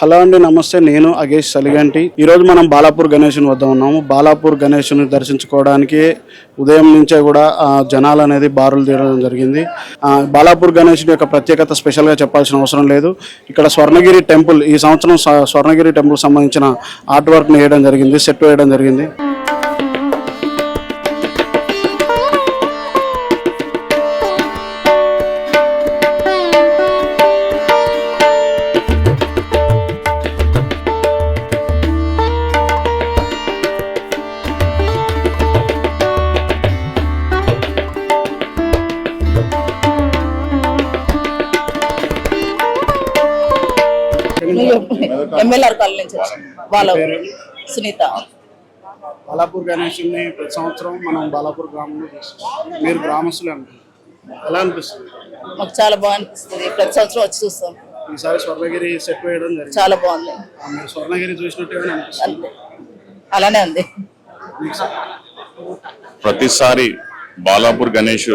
Hello అండి నమస్తే. నేను అగేష్ సలిగంటి. ఈరోజు మనం బాలాపూర్ గణేషుని వద్ద ఉన్నాము. బాలాపూర్ గణేషుని దర్శించుకోవడానికి ఉదయం నుంచే కూడా జనాలు అనేది బారులు తీరడం జరిగింది. బాలాపూర్ గణేషుని యొక్క ప్రత్యేకత స్పెషల్గా చెప్పాల్సిన అవసరం లేదు. ఇక్కడ స్వర్ణగిరి టెంపుల్ ఈ సంవత్సరం స్వర్ణగిరి టెంపుల్ సంబంధించిన ఆర్ట్ వర్క్ని వేయడం జరిగింది సెట్ వేయడం జరిగింది. ఎమ్మెల్యేఆర్ కాలనీ నుంచి. వాళ్ళ సునీత. బాలాపూర్ గణేషుని ప్రతి సంవత్సరం మనం బాలాపూర్ గ్రామంలో చేస్తాం. మీరు గ్రామస్తులే అంటారు ఎలా అనిపిస్తుంది? మాకు చాలా బాగా అనిపిస్తుంది ప్రతి సంవత్సరం వచ్చి చూస్తాం. ఈసారి స్వర్ణగిరి సెట్ వేయడం జరిగింది. చాలా బాగుంది. మీరు స్వర్ణగిరి చూసినట్టుగానే అనిపిస్తుంది? అలానే ఉంది. ప్రతిసారి బాలాపూర్ గణేష్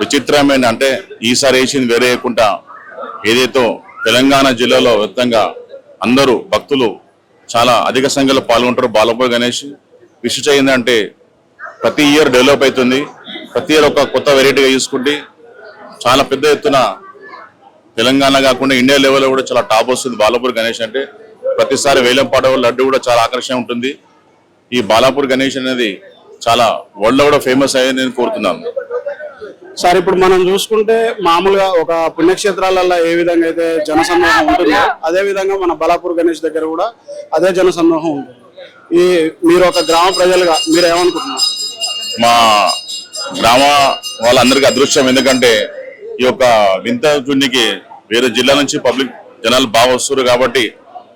విచిత్రమైన అంటే ఈసారి వేసింది వేరే వేయకుండా ఏదైతే తెలంగాణ జిల్లాలో మొత్తంగా అందరూ భక్తులు చాలా అధిక సంఖ్యలో పాల్గొంటారు. బాలాపూర్ గణేష్ విశిష్ట ఏంటంటే ప్రతి ఇయర్ డెవలప్ అవుతుంది. ప్రతి ఇయర్ ఒక కొత్త వెరైటీగా తీసుకుంటే చాలా పెద్ద ఎత్తున తెలంగాణ కాకుండా ఇండియా లెవెల్లో కూడా చాలా టాప్ వస్తుంది బాలాపూర్ గణేష్ అంటే. ప్రతిసారి వేలంపాట లడ్డు కూడా చాలా ఆకర్షణ ఉంటుంది. ఈ బాలాపూర్ గణేష్ అనేది చాలా వరల్డ్లో కూడా ఫేమస్ అయ్యని నేను కోరుతున్నాను. సార్ ఇప్పుడు మనం చూసుకుంటే మామూలుగా ఒక పుణ్యక్షేత్రాలలో ఏ విధంగా అయితే జనసమూహం ఉంటుందో అదే విధంగా మన బలాపూర్ గణేష్ దగ్గర కూడా అదే జనసమూహం ఉంటుంది. ఈ మీరు ఒక గ్రామ ప్రజలుగా మీరు ఏమనుకుంటున్నారు? మా గ్రామ వాళ్ళందరికీ అదృష్టం ఎందుకంటే ఈ యొక్క వింత చుండికి వేరే జిల్లా నుంచి పబ్లిక్ జనాలు బాగా వస్తారు కాబట్టి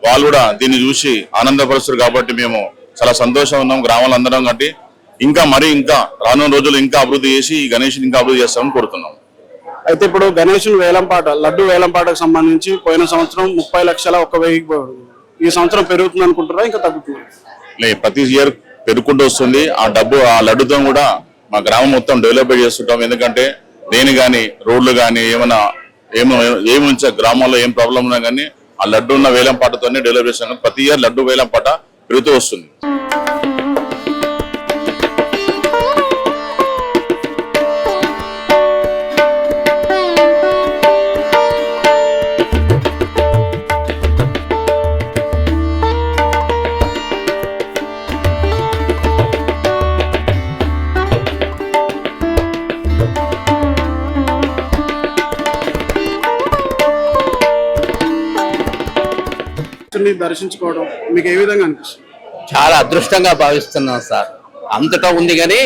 వాళ్ళు కూడా దీన్ని చూసి ఆనందపరుస్తారు కాబట్టి మేము చాలా సంతోషం ఉన్నాం గ్రామాలందరం కాబట్టి. ఇంకా మరి ఇంకా రానున్న రోజులు ఇంకా అభివృద్ధి చేసి ఈ గణేష్ ఇంకా అభివృద్ధి చేస్తామని కోరుతున్నాం. అయితే ఇప్పుడు గణేషుని వేలంపాట లడ్డు వేలంపాటకు సంబంధించి పోయిన సంవత్సరం ముప్పై లక్షల ఒక వెయ్యి ఈ సంవత్సరం పెరుగుతుంది అనుకుంటారా ఇంకా తగ్గుతుంది? లే ప్రతి ఇయర్ పెరుగుకుంటూ వస్తుంది. ఆ డబ్బు ఆ లడ్డుతో కూడా మా గ్రామం మొత్తం డెవలప్ చేస్తుంటాం. ఎందుకంటే దేని కానీ రోడ్లు కానీ ఏమైనా ఏమో ఏమి ఉంచే గ్రామాల్లో ఏం ప్రాబ్లం ఉన్నా కానీ ఆ లడ్డు ఉన్న వేలం పాటతోనే డెవలప్ చేస్తాం ప్రతి ఇయర్ లడ్డు వేలం పాట పెరుగుతూ వస్తుంది. గణేషుని దర్శించుకోవడం మీకు ఏ విధంగా అనిపిస్తుంది? చాలా అదృష్టంగా భావిస్తున్నాం సార్. అంతటా ఉంది కానీ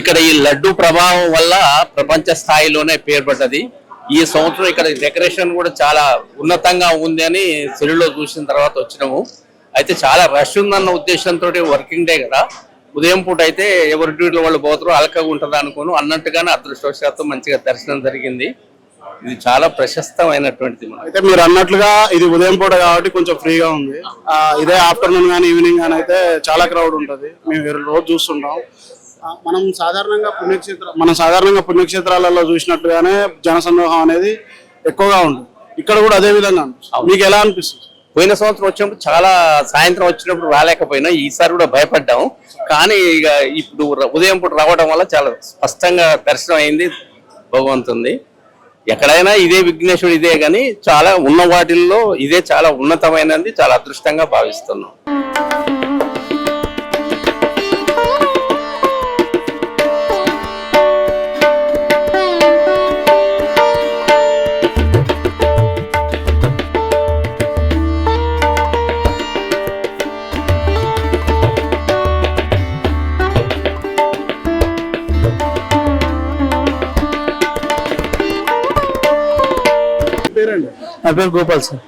ఇక్కడ ఈ లడ్డు ప్రభావం వల్ల ప్రపంచ స్థాయిలోనే పేరు పడ్డది ఈ సంవత్సరం ఇక్కడ డెకరేషన్ కూడా చాలా ఉన్నతంగా ఉంది అని సెల్లులో చూసిన తర్వాత వచ్చినాము. అయితే చాలా రష్ ఉందన్న ఉద్దేశంతో వర్కింగ్ డే కదా. ఉదయం పూట అయితే ఎవరి డ్యూటీలో వాళ్ళు పోతారో అలకగా ఉంటుంది అనుకోను. అన్నట్టుగానే అదృష్టవశాత్తు మంచిగా దర్శనం జరిగింది. ఇది చాలా ప్రశస్తమైనటువంటిది అయితే మీరు అన్నట్లుగా ఇది ఉదయం పూట కాబట్టి కొంచెం ఫ్రీగా ఉంది. ఇదే ఆఫ్టర్నూన్ కానీ ఈవినింగ్ కానీ అయితే చాలా క్రౌడ్ ఉంటుంది. మేము రోజు చూస్తుంటాం. మనం సాధారణంగా పుణ్యక్షేత్ర మనం సాధారణంగా పుణ్యక్షేత్రాలలో చూసినట్టుగానే జనసమూహం అనేది ఎక్కువగా ఉంటుంది. ఇక్కడ కూడా అదే విధంగా మీకు ఎలా అనిపిస్తుంది? పోయిన సంవత్సరం వచ్చినప్పుడు చాలా సాయంత్రం వచ్చినప్పుడు రాలేకపోయినా ఈసారి కూడా భయపడ్డాం కానీ ఇక ఇప్పుడు ఉదయం పూట రావడం వల్ల చాలా స్పష్టంగా దర్శనం అయింది. భగవంతుంది. ఎక్కడైనా ఇదే విఘ్నేశ్వరుడు ఇదే కానీ చాలా ఉన్న వాటిల్లో ఇదే చాలా ఉన్నతమైనది చాలా అదృష్టంగా భావిస్తున్నాం. నా పేరు గోపాల్ సార్.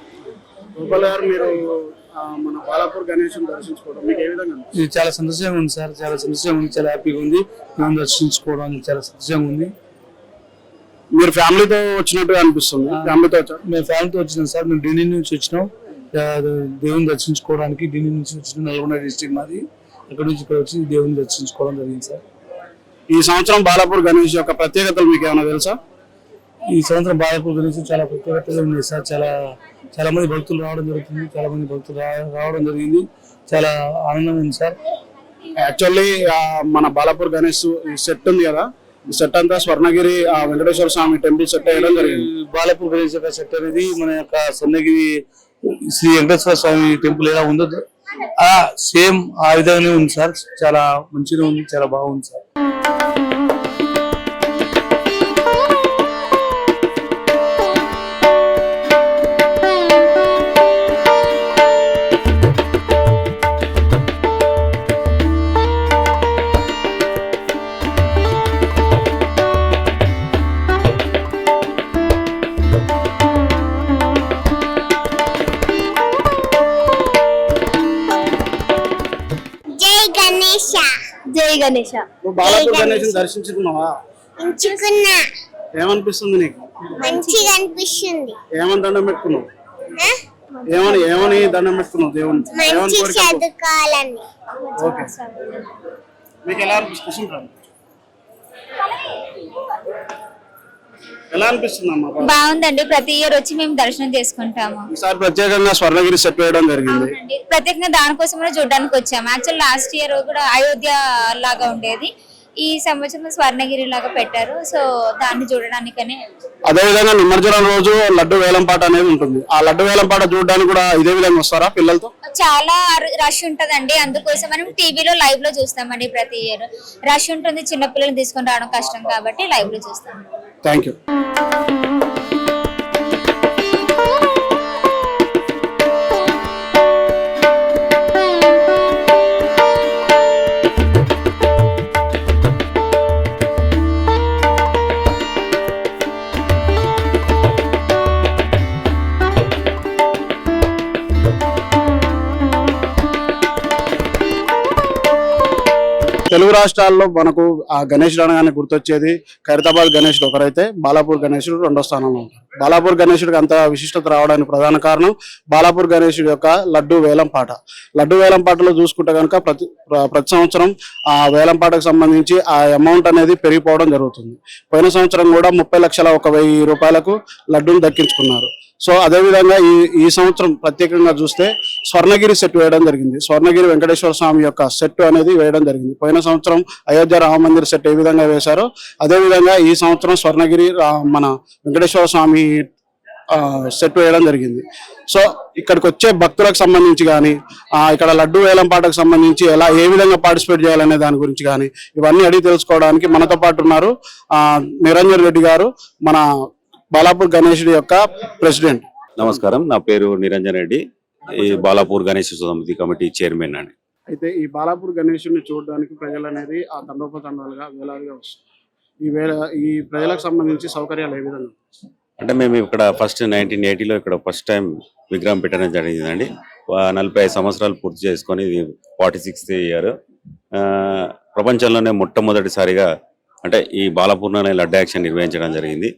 గోపాల్ గారు మీరు మన బాలాపూర్ గణేశం దర్శించుకోవడం మీకు ఏ విధంగా ఇది చాలా సంతోషంగా ఉంది సార్ చాలా సంతోషంగా ఉంది చాలా హ్యాపీగా ఉంది. మేము దర్శించుకోవడం చాలా సంతోషంగా ఉంది. మీరు ఫ్యామిలీతో వచ్చినట్టుగా అనిపిస్తుంది ఫ్యామిలీతో వచ్చారు? మేము ఫ్యామిలీతో వచ్చినాం సార్ మేము ఢిల్లీ నుంచి వచ్చినాం. దేవుని దర్శించుకోవడానికి ఢిల్లీ నుంచి వచ్చిన నల్గొండ డిస్ట్రిక్ట్ మాది. అక్కడ నుంచి ఇక్కడ వచ్చి దేవుని దర్శించుకోవడం జరిగింది సార్. ఈ సంవత్సరం బాలాపూర్ గణేష్ యొక్క ప్రత్యేకతలు మీకు ఏమైనా తెలుసా? ఈ సంవత్సరం బాలపూర్ గురించి చాలా ప్రత్యేకతగా ఉంది సార్. చాలా చాలా మంది భక్తులు రావడం జరుగుతుంది. చాలా మంది భక్తులు రావడం జరిగింది. చాలా ఆనందంగా ఉంది సార్. యాక్చువల్లీ మన బాలాపూర్ గణేష్ సెట్ ఉంది కదా. ఈ సెట్ అంతా స్వర్ణగిరి ఆ, వెంకటేశ్వర స్వామి టెంపుల్ సెట్ వేయడం జరిగింది. బాలపూర్ గణేష్ యొక్క సెట్ అనేది మన యొక్క సన్నగిరి శ్రీ వెంకటేశ్వర స్వామి టెంపుల్ ఎలా ఉందో ఆ సేమ్ ఆ విధంగానే ఉంది సార్. చాలా మంచిగా ఉంది చాలా బాగుంది సార్. గణేష. జై గణేష. నువ్వు బాలాపూర్ గణేష్. దర్శించుకున్నావా? ఎంచుకున్నా. ఏమనిపిస్తుంది నీకు? మంచిగా అనిపిస్తుంది. ఏమని దండం పెట్టుకున్నావు? ఏమని ఏమని దండం పెట్టుకున్నావు దేవుని? మంచి చదువుకోవాలని. ఓకే. మీకు ఎలా అనిపిస్తుంది. ఎలా అనిపిస్తుంది అమ్మా బాగుందండి. ప్రతి ఇయర్ వచ్చి మేము దర్శనం చేసుకుంటాము. ఈసారి ప్రత్యేకంగా స్వర్ణగిరి సెట్ వేయడం జరిగింది. అవునండి. ప్రత్యేకంగా దానికోసమే చూడడానికి వచ్చాము. యాక్చువల్ లాస్ట్ ఇయర్ కూడా అయోధ్య లాగా ఉండేది. ఈ సంవత్సరం స్వర్ణగిరి లాగా పెట్టారు. సో దాన్ని చూడడానికనే అదేవిధంగా నిమజ్జనం రోజు లడ్డు వేలంపాట అనేది ఉంటుంది. ఆ లడ్డు వేలంపాట చూడడానికి కూడా ఇదే విధంగా వస్తారా పిల్లలతో? చాలా రష్ ఉంటదండి. అందుకోసం మనం టీవీలో లైవ్లో చూస్తామండి ప్రతి ఇయర్. రష్ ఉంటుంది. చిన్నపిల్లల్ని తీసుకొని రావడం కష్టం కాబట్టి లైవ్లో చూస్తాం థ్యాంక్ యూ తెలుగు రాష్ట్రాల్లో మనకు ఆ గణేషుడు అనగానే గుర్తొచ్చేది ఖైరతాబాద్ గణేషుడు ఒకరైతే బాలాపూర్ గణేషుడు రెండో స్థానంలో ఉంటారు. బాలాపూర్ గణేషుడికి అంత విశిష్టత రావడానికి ప్రధాన కారణం బాలాపూర్ గణేషుడి యొక్క లడ్డు వేలం పాట. లడ్డు వేలం పాటలో చూసుకుంటే కనుక ప్రతి ప్రతి సంవత్సరం ఆ వేలం పాటకు సంబంధించి ఆ అమౌంట్ అనేది పెరిగిపోవడం జరుగుతుంది. పోయిన సంవత్సరం కూడా ముప్పై లక్షల ఒక వెయ్యి రూపాయలకు లడ్డూని దక్కించుకున్నారు. సో అదేవిధంగా ఈ ఈ సంవత్సరం ప్రత్యేకంగా చూస్తే స్వర్ణగిరి సెట్ వేయడం జరిగింది. స్వర్ణగిరి వెంకటేశ్వర స్వామి యొక్క సెట్ అనేది వేయడం జరిగింది. పోయిన సంవత్సరం అయోధ్య రామమందిర్ సెట్ ఏ విధంగా వేశారో అదే విధంగా ఈ సంవత్సరం స్వర్ణగిరి మన వెంకటేశ్వర స్వామి సెట్ వేయడం జరిగింది. సో ఇక్కడికి వచ్చే భక్తులకు సంబంధించి కానీ ఇక్కడ లడ్డు వేలం పాటకు సంబంధించి ఎలా ఏ విధంగా పార్టిసిపేట్ చేయాలనే దాని గురించి కానీ ఇవన్నీ అడిగి తెలుసుకోవడానికి మనతో పాటు ఉన్నారు నిరంజన్ రెడ్డి గారు మన బాలాపూర్ గణేశుడి యొక్క ప్రెసిడెంట్. నమస్కారం నా పేరు నిరంజన్ రెడ్డి. ఈ బాలాపూర్ గణేష్ సమితి కమిటీ చైర్మన్ అండి. అయితే ఈ బాలాపూర్ గణేశుడిని చూడడానికి ప్రజలు అనేది ఆ తండోపతండాలుగా వేలాదిగా వస్తారు ఈ వేల ఈ ప్రజలకు సంబంధించి సౌకర్యాలు ఏ విధంగా? అంటే మేము ఇక్కడ ఫస్ట్ నైన్టీన్ ఎయిటీలో ఇక్కడ ఫస్ట్ టైం విగ్రహం పెట్టడం జరిగిందండి. నలభై ఐదు సంవత్సరాలు పూర్తి చేసుకొని ఇది ఫార్టీ సిక్స్త్ ఇయర్. ప్రపంచంలోనే మొట్టమొదటిసారిగా అంటే ఈ బాలపూర్ణ లడ్డు యాక్షన్ నిర్వహించడం జరిగింది.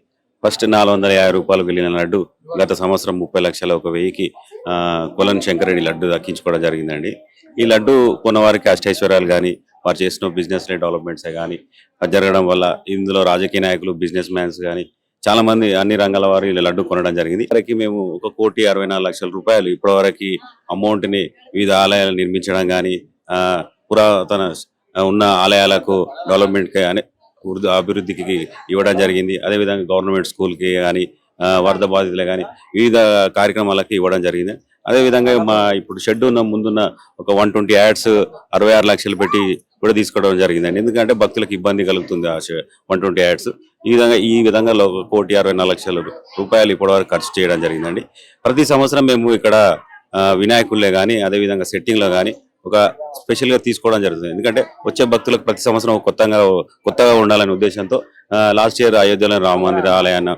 ఫస్ట్ నాలుగు వందల యాభై రూపాయలకు వెళ్ళిన లడ్డు గత సంవత్సరం ముప్పై లక్షల ఒక వెయ్యికి ఆ, కొలన్ శంకరెడ్డి లడ్డు దక్కించుకోవడం జరిగిందండి. ఈ లడ్డు కొన్నవారికి అష్టైశ్వర్యాలు కానీ వారు చేసిన బిజినెస్ డెవలప్మెంట్సే కానీ అది జరగడం వల్ల ఇందులో రాజకీయ నాయకులు బిజినెస్ మ్యాన్స్ కానీ చాలా మంది అన్ని రంగాల వారు ఈ లడ్డు కొనడం జరిగింది. ఇప్పటికి మేము ఒక కోటి అరవై నాలుగు లక్షల రూపాయలు ఇప్పటివరకు అమౌంట్ని వివిధ ఆలయాలు నిర్మించడం కానీ పురాతన ఉన్న ఆలయాలకు డెవలప్మెంట్ అనే ఉర్దూ అభివృద్ధికి ఇవ్వడం జరిగింది. అదేవిధంగా గవర్నమెంట్ స్కూల్కి కానీ వరద బాధితులే కానీ వివిధ కార్యక్రమాలకి ఇవ్వడం జరిగింది. అదేవిధంగా మా ఇప్పుడు షెడ్ ఉన్న ముందున్న ఒక వన్ ట్వంటీ యాడ్స్ అరవై ఆరు లక్షలు పెట్టి కూడా తీసుకోవడం జరిగిందండి. ఎందుకంటే భక్తులకు ఇబ్బంది కలుగుతుంది ఆ వన్ ట్వంటీ యాడ్స్. ఈ విధంగా ఈ విధంగా కోటి అరవై నాలుగు లక్షల రూపాయలు ఇప్పటివరకు ఖర్చు చేయడం జరిగిందండి. ప్రతి సంవత్సరం మేము ఇక్కడ వినాయకుల్లో కానీ అదేవిధంగా సెట్టింగ్లో కానీ ఒక స్పెషల్గా తీసుకోవడం జరుగుతుంది. ఎందుకంటే వచ్చే భక్తులకు ప్రతి సంవత్సరం కొత్తగా కొత్తగా ఉండాలనే ఉద్దేశంతో లాస్ట్ ఇయర్ అయోధ్యలో రామ మందిర ఆలయాన్ని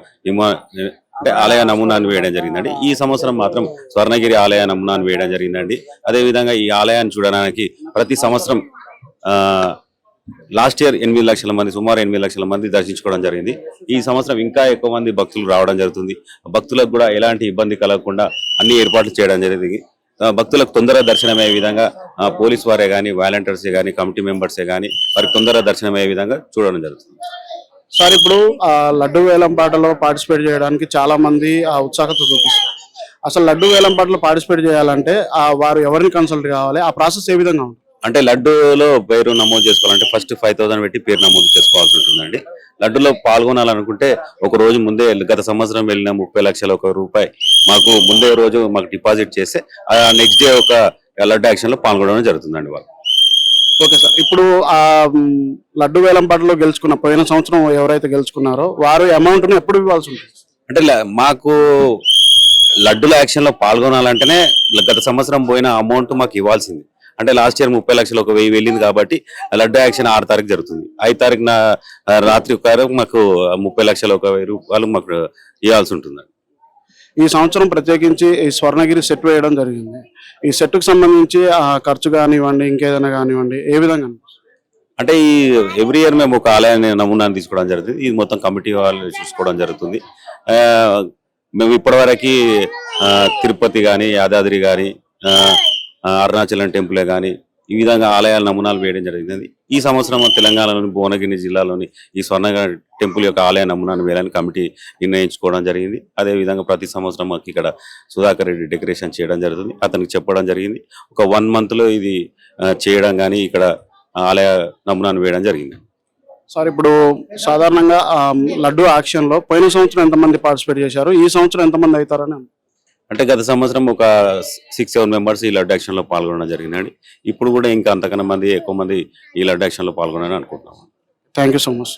అంటే ఆలయ నమూనాన్ని వేయడం జరిగిందండి. ఈ సంవత్సరం మాత్రం స్వర్ణగిరి ఆలయ నమూనాను వేయడం జరిగిందండి. అదే విధంగా ఈ ఆలయాన్ని చూడడానికి ప్రతి సంవత్సరం ఆ లాస్ట్ ఇయర్ ఎనిమిది లక్షల మంది సుమారు ఎనిమిది లక్షల మంది దర్శించుకోవడం జరిగింది. ఈ సంవత్సరం ఇంకా ఎక్కువ మంది భక్తులు రావడం జరుగుతుంది. భక్తులకు కూడా ఎలాంటి ఇబ్బంది కలగకుండా అన్ని ఏర్పాట్లు చేయడం జరిగింది. భక్తులకు తొందరగా దర్శనమయ్యే విధంగా పోలీస్ వారే కానీ వాలంటీర్సే కానీ కమిటీ మెంబర్సే కానీ వారికి తొందరగా దర్శనమయ్యే విధంగా చూడడం జరుగుతుంది. సార్ ఇప్పుడు ఆ లడ్డు వేలం పాటలో పార్టిసిపేట్ చేయడానికి చాలా మంది ఆ ఉత్సాహత చూపిస్తారు అసలు లడ్డు వేలం పాటలో పార్టిసిపేట్ చేయాలంటే ఆ వారు ఎవరిని కన్సల్ట్ కావాలి? ఆ ప్రాసెస్ ఏ విధంగా ఉంటుంది? అంటే లడ్డూలో పేరు నమోదు చేసుకోవాలంటే ఫస్ట్ ఫైవ్ థౌసండ్ పెట్టి పేరు నమోదు చేసుకోవాల్సి ఉంటుందండి. లడ్డులో పాల్గొనాలనుకుంటే ఒక రోజు ముందే గత సంవత్సరం వెళ్ళిన ముప్పై లక్షల ఒక రూపాయి మాకు ముందే రోజు మాకు డిపాజిట్ చేస్తే నెక్స్ట్ డే ఒక లడ్డు యాక్షన్లో పాల్గొనడం జరుగుతుందండి వాళ్ళు. Okay sir. ఇప్పుడు ఆ లడ్డు వేలం పాటలో గెలుచుకున్న పోయిన సంవత్సరం ఎవరైతే గెలుచుకున్నారో వారు అమౌంట్ని ఎప్పుడు ఇవ్వాల్సి ఉంటుంది? అంటే మాకు లడ్డుల యాక్షన్లో పాల్గొనాలంటేనే గత సంవత్సరం పోయిన అమౌంట్ మాకు ఇవ్వాల్సింది. అంటే లాస్ట్ ఇయర్ ముప్పై లక్షలు ఒక వెయ్యి వెళ్ళింది కాబట్టి లడ్డు యాక్షన్ ఆరు తారీఖు జరుగుతుంది. ఐదు తారీఖున రాత్రి ఒక మాకు ముప్పై లక్షలు ఒక వెయ్యి రూపాయలు మాకు ఇవ్వాల్సి ఉంటుంది ఈ సంవత్సరం ప్రత్యేకించి ఈ స్వర్ణగిరి సెట్ వేయడం జరిగింది. ఈ సెట్కు సంబంధించి ఆ ఖర్చు కానివ్వండి ఇంకేదైనా కానివ్వండి ఏ విధంగా? అంటే ఈ ఎవ్రీ ఇయర్ మేము ఒక ఆలయాన్ని నమూనాన్ని తీసుకోవడం జరుగుతుంది. ఇది మొత్తం కమిటీ వాళ్ళు చూసుకోవడం జరుగుతుంది. మేము ఇప్పటివరకు తిరుపతి కానీ యాదాద్రి కానీ అరుణాచలం టెంపులే కానీ ఈ విధంగా ఆలయాల నమూనాలు వేయడం జరిగింది. ఈ సంవత్సరం తెలంగాణలోని భువనగిరి జిల్లాలోని ఈ స్వర్ణగిరి టెంపుల్ యొక్క ఆలయ నమూనాను వేయాలని కమిటీ నిర్ణయించుకోవడం జరిగింది. అదే విధంగా ప్రతి సంవత్సరం మాకు ఇక్కడ సుధాకర్ రెడ్డి డెకరేషన్ చేయడం జరుగుతుంది. అతనికి చెప్పడం జరిగింది. ఒక వన్ మంత్లో ఇది చేయడం కానీ ఇక్కడ ఆలయ నమూనాను వేయడం జరిగింది. సార్ ఇప్పుడు సాధారణంగా లడ్డు ఆక్షన్ పోయిన సంవత్సరం ఎంతమంది పార్టిసిపేట్ చేశారు? ఈ సంవత్సరం ఎంతమంది అవుతారని అంటే గత సంవత్సరం ఒక సిక్స్ సెవెన్ మెంబర్స్ ఈ లడ్డు యాక్షన్లో పాల్గొనడం జరిగిందండి. ఇప్పుడు కూడా ఇంకా అంతకన్నా మంది ఎక్కువ మంది ఈ లడ్డు యాక్షన్లో పాల్గొనాలని అనుకుంటున్నాము. Thank you so much